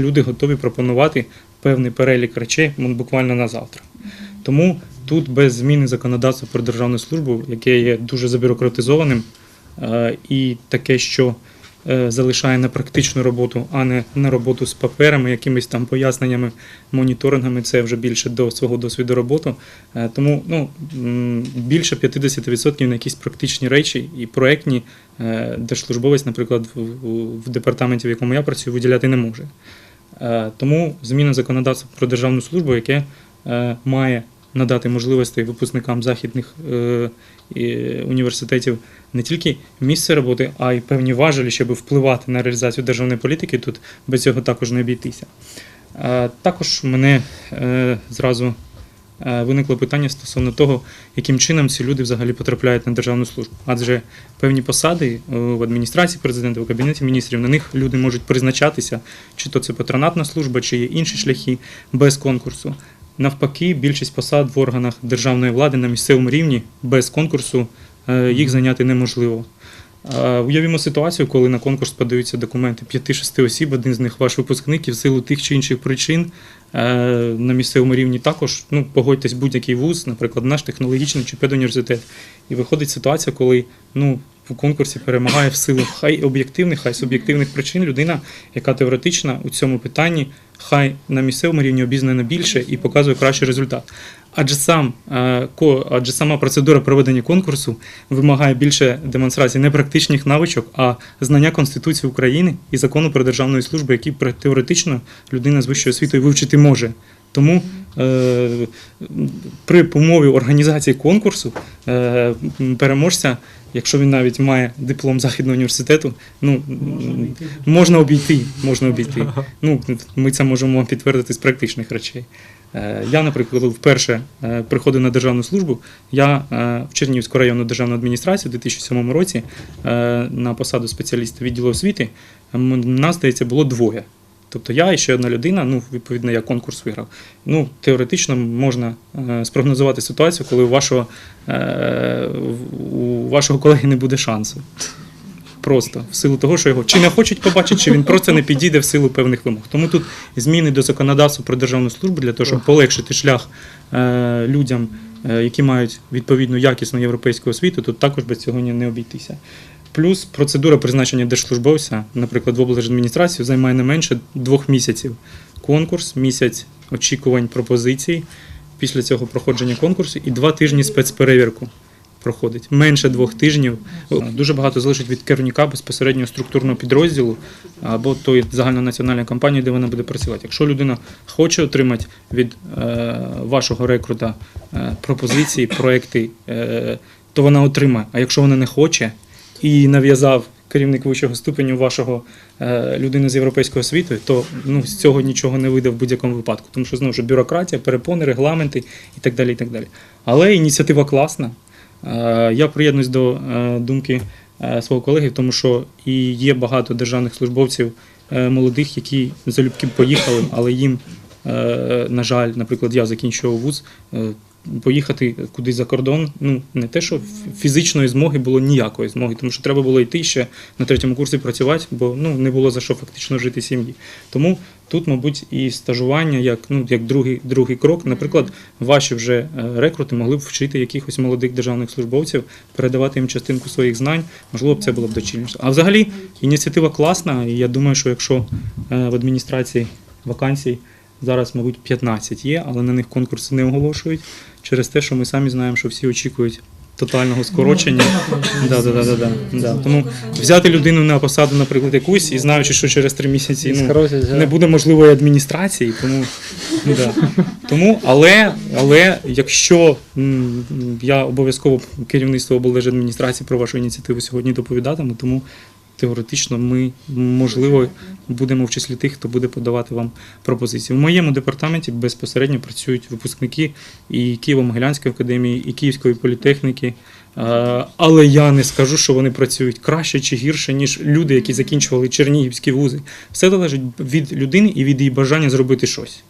Люди готові пропонувати певний перелік речей ну, буквально на завтра. Тому тут без зміни законодавства про державну службу, яке є дуже забюрократизованим, е, і таке, що е, залишає на практичну роботу, а не на роботу з паперами, якимись там поясненнями, моніторингами, це вже більше до свого досвіду роботи. Е, Тому ну, більше 50% на якісь практичні речі і проектні держслужбовець, наприклад, в департаменті, в якому я працюю, виділяти не може. Е, Тому зміна законодавства про державну службу, яке е, має надати можливості випускникам західних е, університетів не тільки місце роботи, а й певні важелі, щоб впливати на реалізацію державної політики. Тут без цього також не обійтися. Також мене зразу виникло питання стосовно того, яким чином ці люди взагалі потрапляють на державну службу. Адже певні посади е, в адміністрації президента, в кабінеті міністрів, на них люди можуть призначатися, чи то це патронатна служба, чи є інші шляхи без конкурсу. Навпаки, більшість посад в органах державної влади на місцевому рівні без конкурсу е, їх зайняти неможливо. Уявімо ситуацію, коли на конкурс подаються документи 5-6 осіб, один з них ваш випускник, і в силу тих чи інших причин е, на місцевому рівні також, ну, погодьтесь, будь-який вуз, наприклад, наш технологічний чи педуніверситет. І виходить ситуація, коли ну, в конкурсі перемагає в силу хай об'єктивних, хай суб'єктивних причин людина, яка теоретично у цьому питанні хай на місцевому рівні обізнана більше і показує кращий результат. Адже сам е, адже сама процедура проведення конкурсу вимагає більше демонстрації не практичних навичок, а знання Конституції України і закону про державну службу, які теоретично людина з вищою освітою вивчити може. Тому е, при умові організації конкурсу е, переможця, якщо він навіть має диплом західного університету, ну можна обійти. Можна обійти. Ну, ми це можемо вам підтвердити з практичних речей. Е, Я, наприклад, вперше е, приходив на державну службу, я е, в Чернігівську районну державну адміністрацію у 2007 році на посаду спеціаліста відділу освіти нас, здається, було двоє. Тобто я і ще одна людина, ну, відповідно, я конкурс виграв. Ну, теоретично можна е, спрогнозувати ситуацію, коли у вашого, е, у вашого колеги не буде шансу. Просто в силу того, що його чи не хочуть побачити, чи він просто не підійде в силу певних вимог. Тому тут зміни до законодавства про державну службу для того, щоб полегшити шлях е, людям, які мають відповідну якісну європейську освіту, тут також без цього не обійтися. Плюс процедура призначення держслужбовця, наприклад, в облдержадміністрацію займає не менше двох місяців. Конкурс, місяць очікувань пропозицій, після цього проходження конкурсу і два тижні спецперевірку проходить. Менше двох тижнів. Дуже багато залежить від керівника безпосереднього структурного підрозділу або тої загальнонаціональної компанії, де вона буде працювати. Якщо людина хоче отримати від е, вашого рекрута е, пропозиції, проекти, е, то вона отримає. А якщо вона не хоче і нав'язав керівник вищого ступеню вашого е, людини з європейською освітою, то ну, з цього нічого не вийде в будь-якому випадку. Тому що знову ж бюрократія, перепони, регламенти і так далі. І так далі. Але ініціатива класна. Е, Я приєднуюсь до е, думки свого колеги, тому що і є багато державних службовців молодих, які залюбки поїхали, але їм, на жаль, наприклад, я закінчував вуз. Поїхати кудись за кордон, ну не те, що фізичної змоги було ніякої змоги, тому що треба було йти ще на третьому курсі працювати, бо ну не було за що фактично жити сім'ї. Тому тут, мабуть, і стажування як ну як другий, другий крок. Наприклад, ваші вже е, рекрути могли б вчити якихось молодих державних службовців, передавати їм частинку своїх знань. Можливо, б це було б дочільніше. А взагалі ініціатива класна, і я думаю, що якщо е, в адміністрації вакансій зараз, мабуть, 15 є, але на них конкурси не оголошують через те, що ми самі знаємо, що всі очікують. Тотального скорочення. Да, да, да, да, да, да. Тому взяти людину на посаду, наприклад, якусь, і знаючи, що через три місяці ну, не буде можливої адміністрації, тому, ну, да. тому але, але якщо м, я обов'язково керівництво облдержадміністрації про вашу ініціативу сьогодні доповідатиму, тому теоретично ми, можливо, будемо в числі тих, хто буде подавати вам пропозиції. В моєму департаменті безпосередньо працюють випускники і Києво-Могилянської академії, і Київської політехніки. Але я не скажу, що вони працюють краще чи гірше, ніж люди, які закінчували чернігівські вузи. Все залежить від людини і від її бажання зробити щось.